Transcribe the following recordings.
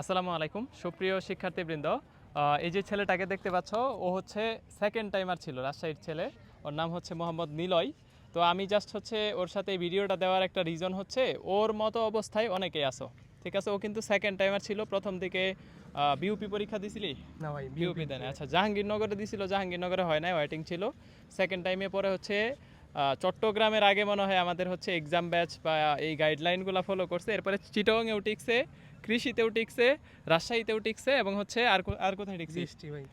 আসসালামু আলাইকুম। সুপ্রিয় শিক্ষার্থীবৃন্দ এই যে ছেলেটাকে দেখতে পাচ্ছ ও হচ্ছে সেকেন্ড টাইমার ছিল রাজশাহীর ছেলে। ওর নাম হচ্ছে মোহাম্মদ নিলয়। তো আমি জাস্ট হচ্ছে ওর সাথে এই ভিডিওটা দেওয়ার একটা রিজন হচ্ছে ওর মতো অবস্থায় অনেকেই আসো ঠিক আছে? ও কিন্তু সেকেন্ড টাইমার ছিল প্রথম দিকে বিউপি পরীক্ষা দিছিলি? না ভাই বিউপি দেয় না আচ্ছা জাহাঙ্গীরনগরে দিছিল জাহাঙ্গীরনগরে হয় নাই ওয়েটিং ছিল। সেকেন্ড টাইমে পরে হচ্ছে চট্টগ্রামের আগে মনে হয় আমাদের হচ্ছে এক্সাম ব্যাচ বা এই গাইডলাইনগুলো ফলো করছে। এরপরে চিটংয়েও টিকছে কৃষিতেও টিকছে রাজশাহীতেও টিকছে এবং হচ্ছে আর আর কোথায় টিকছে?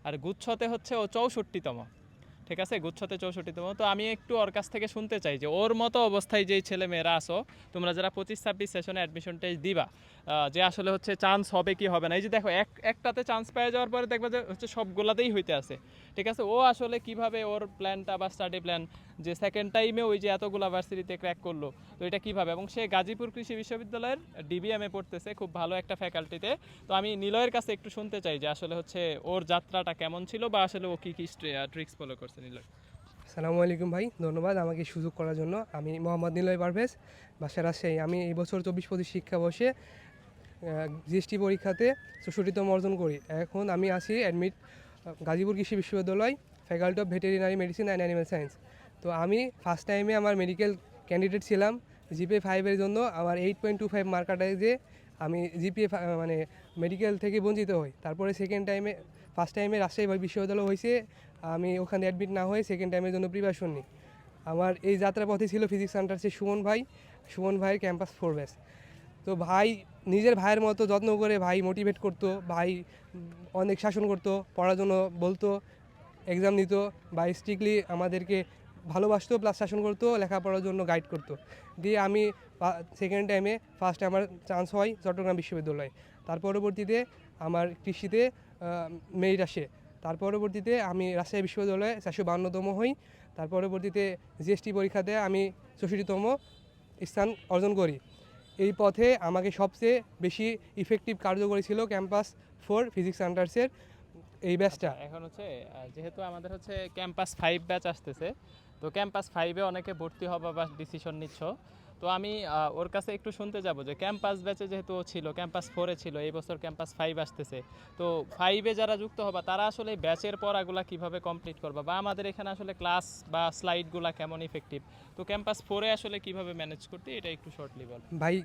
আর গুচ্ছতে হচ্ছে ও চৌষট্টিতম। ঠিক আছে? গুচ্ছতে চৌষট্টিতম তো আমি একটু ওর কাছ থেকে শুনতে চাই যে ওর মতো অবস্থায় যেই ছেলে মেয়েরা আসো তোমরা যারা পঁচিশ, ছাব্বিশ সেশনে অ্যাডমিশন টেস্ট দিবা যে আসলে হচ্ছে চান্স হবে কি হবে না। এই যে দেখো, এক, একটাতে চান্স পেয়ে যাওয়ার পরে দেখবা যে হচ্ছে সবগুলাতেই হইতে আছে। ঠিক আছে? ও আসলে কীভাবে ওর প্ল্যানটা বা স্টাডি প্ল্যান যে সেকেন্ড টাইমে ওই যে এতগুলা ভার্সিটিতে ক্র্যাক করল, তো এটা কীভাবে? এবং সে গাজীপুর কৃষি বিশ্ববিদ্যালয়ের ডিবিএমে পড়তেছে, খুব ভালো একটা ফ্যাকাল্টিতে তো আমি নিলয়ের কাছে একটু শুনতে চাই যে আসলে হচ্ছে ওর যাত্রাটা কেমন ছিল বা আসলে ও কী কি ট্রিক্স ফলো করছে। নিলয় সালামু আলাইকুম ভাই, ধন্যবাদ আমাকে সুযোগ করার জন্য। আমি মোহাম্মদ নিলয় পারভেজ বাসা রাজশাহী। আমি এই বছর চব্বিশ পঁচিশ শিক্ষাবর্ষে জিএসটি পরীক্ষাতে চৌষট্টিতম অর্জন করি। এখন আমি আছি অ্যাডমিট গাজীপুর কৃষি বিশ্ববিদ্যালয় faculty of veterinary medicine and animal science তো আমি ফার্স্ট টাইমে আমার মেডিকেল ক্যান্ডিডেট ছিলাম জিপে ফাইভের জন্য। আমার এইট পয়েন্ট টু ফাইভ মার্কাটায় যে আমি জিপিএ মানে মেডিকেল থেকে বঞ্চিত হই। তারপরে সেকেন্ড টাইমে ফার্স্ট টাইমে রাজশাহী বিশ্ববিদ্যালয় হয়েছে আমি ওখানে অ্যাডমিট না হয়ে সেকেন্ড টাইমের জন্য প্রিপারেশন নিই। আমার এই যাত্রা পথে ছিল ফিজিক্স সেন্টারসে সুমন ভাই, সুমন ভাইয়ের ক্যাম্পাস ফোর ব্যাস তো ভাই, নিজের ভাইয়ের মতো যত্ন করে ভাই মোটিভেট করতো, ভাই অনেক শাসন করতো, পড়ার জন্য বলতো এক্সাম নিত ভাই স্ট্রিক্টলি আমাদেরকে ভালোবাসতো প্লাস শাসন করতো, লেখাপড়ার জন্য গাইড করতো। দিয়ে আমি সেকেন্ড টাইমে ফার্স্ট আমার চান্স হয় চট্টগ্রাম বিশ্ববিদ্যালয়ে। তার পরবর্তীতে আমার কৃষিতে মেরিট আসে। তার পরবর্তীতে আমি রাজশাহী বিশ্ববিদ্যালয়ে চারশো বান্নতম হই। তার পরবর্তীতে জিএসটি পরীক্ষাতে আমি চৌষট্টিতম স্থান অর্জন করি। এই পথে আমাকে সবচেয়ে বেশি ইফেক্টিভ কার্যকরী ছিল ক্যাম্পাস ফোর ফিজিক্স সেন্টার্সের এই ব্যাচটা এখন হচ্ছে যেহেতু আমাদের হচ্ছে ক্যাম্পাস ফাইভ ব্যাচ আসতেছে তো ক্যাম্পাস ফাইভে অনেকে ভর্তি হবা বা ডিসিশন নিচ্ছ। তো আমি ওর কাছে একটু শুনতে যাব যে ক্যাম্পাস ব্যাচে যেহেতু ও ছিল ক্যাম্পাস ফোরে ছিল এই বছর ক্যাম্পাস ফাইভ আসতেছে তো ফাইভে যারা যুক্ত হবা তারা আসলে ব্যাচের পড়াগুলা কীভাবে কমপ্লিট করবা? বা আমাদের এখানে আসলে ক্লাস বা স্লাইডগুলা কেমন ইফেক্টিভ তো ক্যাম্পাস ফোরে আসলে কীভাবে ম্যানেজ করতে এটা একটু শর্টলি বল। ভাই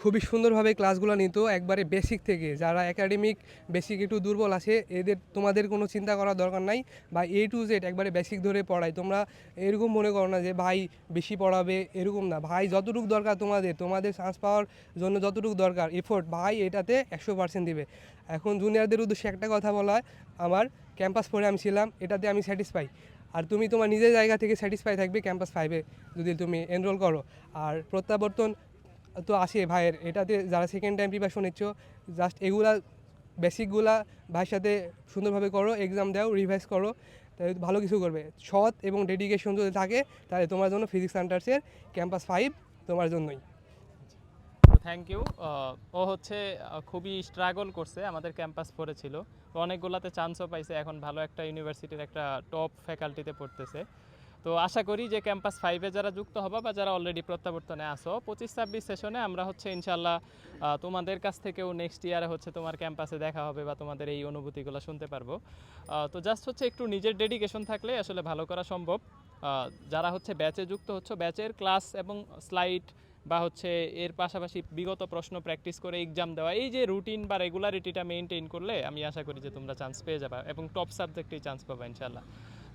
খুবই সুন্দরভাবে ক্লাসগুলো নিত, একবারে বেসিক থেকে। যারা একাডেমিক বেসিক একটু দুর্বল আছে, এদের, তোমাদের কোনো চিন্তা করার দরকার নাই, বা এ টু জেড একবারে বেসিক ধরে পড়ায়। তোমরা এরকম মনে করো না যে, ভাই বেশি পড়াবে, এরকম না। ভাই যতটুকু দরকার তোমাদের তোমাদের চান্স পাওয়ার জন্য যতটুকু দরকার এফোর্ট ভাই এটাতে একশো পার্সেন্ট দিবে। এখন জুনিয়রদের উদ্দেশ্যে একটা কথা বলা হয় আমার ক্যাম্পাস পড়ে আমি ছিলাম, এটাতে আমি স্যাটিসফাই আর তুমি তোমার নিজের জায়গা থেকে স্যাটিসফাই থাকবে ক্যাম্পাস ফাইভে যদি তুমি এনরোল করো। আর প্রত্যাবর্তন তো আসে ভাইয়ের। এটাতে যারা সেকেন্ড টাইম প্রিপারেশন নিচ্ছ জাস্ট এগুলা বেসিকগুলা ভাইয়ের সাথে সুন্দরভাবে করো এক্সাম দাও রিভাইজ করো, তাহলে ভালো কিছু করবে। সৎ এবং ডেডিকেশন যদি থাকে, তাহলে তোমার জন্য ফিজিক্স সেন্টার্সের ক্যাম্পাস ফাইভ তোমার জন্যই। থ্যাংক ইউ ও হচ্ছে খুবই স্ট্রাগল করছে, আমাদের ক্যাম্পাস ফোরে ছিল। অনেকগুলাতে চান্সও পাইছে, এখন ভালো একটা ইউনিভার্সিটির একটা টপ ফ্যাকাল্টিতে পড়তেছে। তো আশা করি যে ক্যাম্পাস ফাইভে যারা যুক্ত হবা বা যারা অলরেডি প্রত্যাবর্তনে আসো পঁচিশ ছাব্বিশ সেশনে আমরা হচ্ছে ইনশাল্লাহ তোমাদের কাছ থেকেও নেক্সট ইয়ারে হচ্ছে তোমার ক্যাম্পাসে দেখা হবে বা তোমাদের এই অনুভূতিগুলো শুনতে পারব। তো জাস্ট হচ্ছে একটু নিজের ডেডিকেশন থাকলে আসলে ভালো করা সম্ভব। যারা হচ্ছে ব্যাচে যুক্ত হচ্ছে ব্যাচের ক্লাস এবং স্লাইড বা হচ্ছে এর পাশাপাশি বিগত প্রশ্ন প্র্যাকটিস করে এক্সাম দেওয়া, এই যে রুটিন বা রেগুলারিটিটা মেনটেন করলে আমি আশা করি যে তোমরা চান্স পেয়ে যাবে এবং টপ সাবজেক্টেই চান্স পাবে ইনশাল্লাহ